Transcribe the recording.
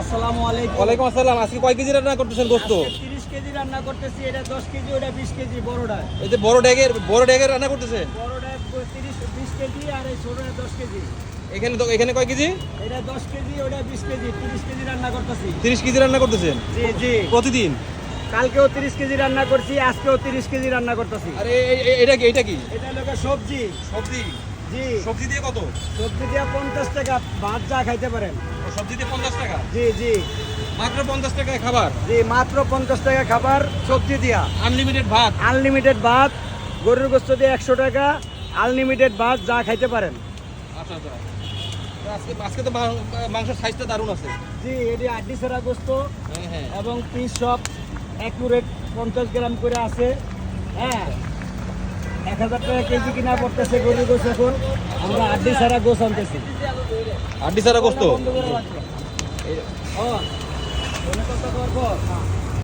আসসালামু আলাইকুম। ওয়ালাইকুম আসসালাম। আজকে কয় কেজি রান্না করতেছেন 30 কেজি রান্না করতেছি। এটা 10 কেজি ওটা 20 কেজি বড়টা এই যে বড় ড্যাগের বড় ড্যাগের রান্না বড়টা 30 20 কেজি আর এই ছোটটা 10 কেজি। এখানে তো এখানে কয় কেজি? এটা 10 কেজি ওটা 20 কেজি 30 কেজি রান্না করতেছি। তিরিশ কেজি রান্না করতেছেন? জি জি। প্রতিদিন? কালকেও 30 কেজি রান্না করছি আজকেও 30 কেজি রান্না করতেছি। আরে এটা কি? এটা কি? এটা সবজি। সবজি। জি। সবজি দিয়ে কত? সবজি দিয়ে 50 টাকা ভাত যা খাইতে পারেন। সবজি দিয়ে পঞ্চাশ টাকা? জি জি। মাত্র পঞ্চাশ টাকায় খাবার? জি মাত্র 50 টাকা খাবার সবজি দিয়া। আনলিমিটেড ভাত? আনলিমিটেড ভাত গরুর গোস্ত দিয়ে 100 টাকা আনলিমিটেড ভাত যা খাইতে পারেন। আচ্ছা আচ্ছা। আজকে আজকে তো মাংসের সাইজটা দারুণ আছে। জি এটি আড্ডি সেরা গোস্ত হ্যাঁ হ্যাঁ। এবং পিস সব অ্যাকুরেট পঞ্চাশ গ্রাম করে আছে। হ্যাঁ হাজার টাকা কেজি কিনা পড়তেছে গরুর গোস এখন। আমরা আড্ডি সারা গোস আনতেছি। আড্ডি সারা গোস্ত তো। ও, পাতা পর